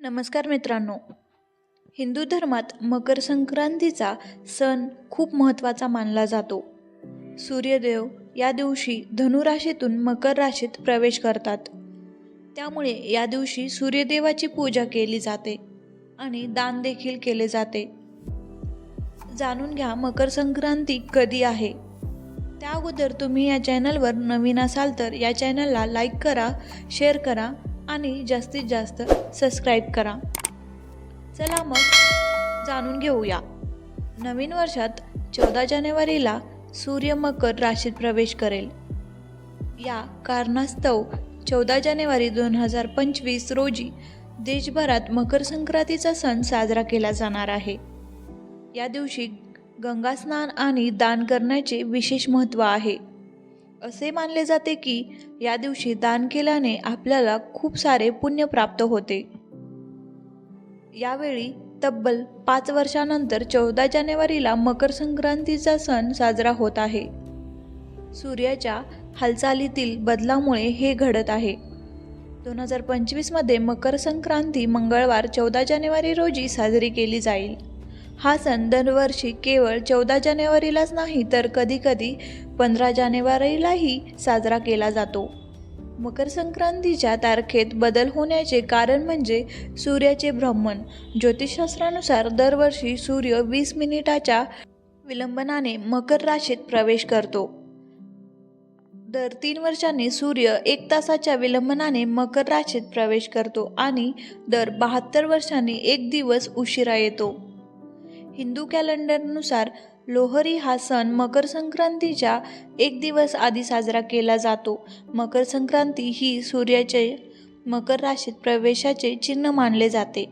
नमस्कार मित्रांनो. हिंदू धर्मात मकर संक्रांतीचा सण खूप महत्त्वाचा मानला जातो. सूर्यदेव या दिवशी धनुराशीतून मकर राशीत प्रवेश करतात. त्यामुळे या दिवशी सूर्यदेवाची पूजा केली जाते आणि दान देखील केले जाते. जाणून घ्या मकर संक्रांती कधी आहे. त्या अगोदर तुम्ही या चॅनलवर नवीन असाल तर या चॅनलला लाईक करा शेअर करा आणि जास्तीत जास्त सबस्क्राईब करा. चला मग जाणून घेऊया. नवीन वर्षात चौदा जानेवारीला सूर्य मकर राशीत प्रवेश करेल. या कारणास्तव चौदा जानेवारी दोन हजार पंचवीस रोजी देशभरात मकर संक्रांतीचा सण साजरा केला जाणार आहे. या दिवशी गंगा स्नान आणि दान करण्याचे विशेष महत्त्व आहे. असे मानले जाते की या दिवशी दान केल्याने आपल्याला खूप सारे पुण्य प्राप्त होते. यावेळी तब्बल पाच वर्षानंतर चौदा जानेवारीला मकर संक्रांतीचा सण साजरा होत आहे. सूर्याच्या हालचालीतील बदलामुळे हे घडत आहे. दोन हजार पंचवीसमध्ये मकर संक्रांती मंगळवार चौदा जानेवारी रोजी साजरी केली जाईल. हा सण दरवर्षी केवळ चौदा जानेवारीलाच नाही तर कधीकधी पंधरा जानेवारीलाही साजरा केला जातो. मकर संक्रांतीच्या तारखेत बदल होण्याचे कारण म्हणजे सूर्याचे भ्रमण. ज्योतिषशास्त्रानुसार दरवर्षी सूर्य वीस मिनिटाच्या विलंबनाने मकर राशीत प्रवेश करतो. दर तीन वर्षांनी सूर्य एक तासाच्या विलंबनाने मकर राशीत प्रवेश करतो आणि दर बहात्तर वर्षांनी एक दिवस उशिरा येतो. हिंदू कॅलेंडरनुसार लोहरी हा सण मकर संक्रांतीच्या एक दिवस आधी साजरा केला जातो. मकर संक्रांती ही सूर्याचे मकर राशीत प्रवेशाचे चिन्ह मानले जाते.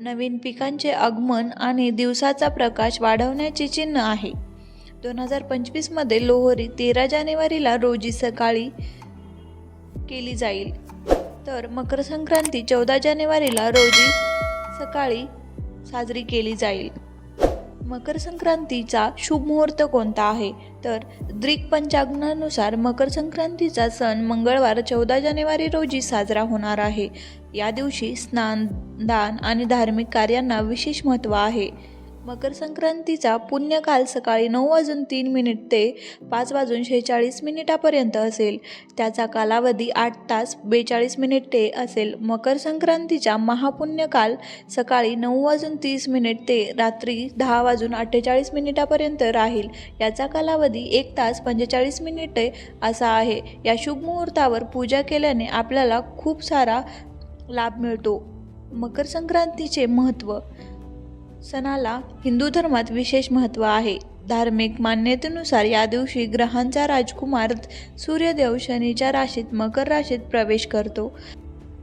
नवीन पिकांचे आगमन आणि दिवसाचा प्रकाश वाढवण्याचे चिन्ह आहे. दोन हजार पंचवीसमध्ये लोहरी तेरा जानेवारीला रोजी सकाळी केली जाईल. तर मकर संक्रांती चौदा जानेवारीला रोजी सकाळी साजरी केली जाईल. मकर संक्रांतीचा शुभ मुहूर्त कोणता आहे? तर द्रिक पंचांगानुसार मकर संक्रांतीचा सण मंगळवार चौदा जानेवारी रोजी साजरा होणार आहे. या दिवशी स्नान दान आणि धार्मिक कार्यांना विशेष महत्त्व आहे. मकर संक्रांतीचा पुण्यकाल सकाळी नऊ वाजून तीन मिनिट ते पाच वाजून शेहेचाळीस मिनिटापर्यंत असेल. त्याचा कालावधी आठ तास बेचाळीस मिनिट ते असेल. मकर संक्रांतीचा महापुण्यकाल सकाळी नऊ वाजून तीस मिनिट ते रात्री दहा वाजून अठ्ठेचाळीस मिनिटापर्यंत राहील. याचा कालावधी एक तास पंचेचाळीस मिनिटे असा आहे. या शुभ मुहूर्तावर पूजा केल्याने आपल्याला खूप सारा लाभ मिळतो. मकर संक्रांतीचे महत्त्व. सणाला हिंदू धर्मात विशेष महत्त्व आहे. धार्मिक मान्यतेनुसार या दिवशी ग्रहांचा राजकुमार सूर्यदेव शनीच्या राशीत मकर राशीत प्रवेश करतो.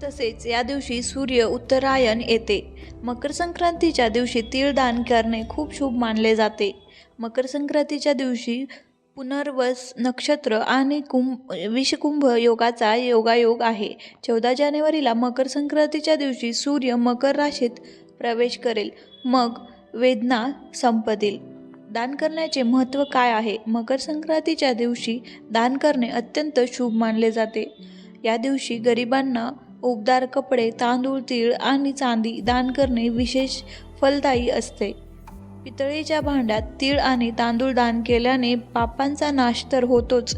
तसेच या दिवशी सूर्य उत्तरायण येते. मकर संक्रांतीच्या दिवशी तीळ दान करणे खूप शुभ मानले जाते. मकर संक्रांतीच्या दिवशी पुनर्वस नक्षत्र आणि कुंभ विषकुंभ योगाचा योगायोग आहे. चौदा जानेवारीला मकर संक्रांतीच्या दिवशी सूर्य मकर राशीत प्रवेश करेल. मग वेदना संपतील दान करण्याचे महत्त्व काय आहे? मकर संक्रांतीच्या दिवशी दान करणे अत्यंत शुभ मानले जाते. या दिवशी गरिबांना उबदार कपडे तांदूळ तीळ आणि चांदी दान करणे विशेष फलदायी असते. पितळीच्या भांड्यात तीळ आणि तांदूळ दान केल्याने पापांचा नाश तर होतोच.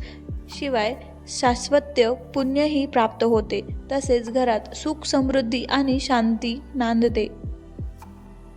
शिवाय शाश्वत्य पुण्यही प्राप्त होते. तसेच घरात सुख समृद्धी आणि शांती नांदते.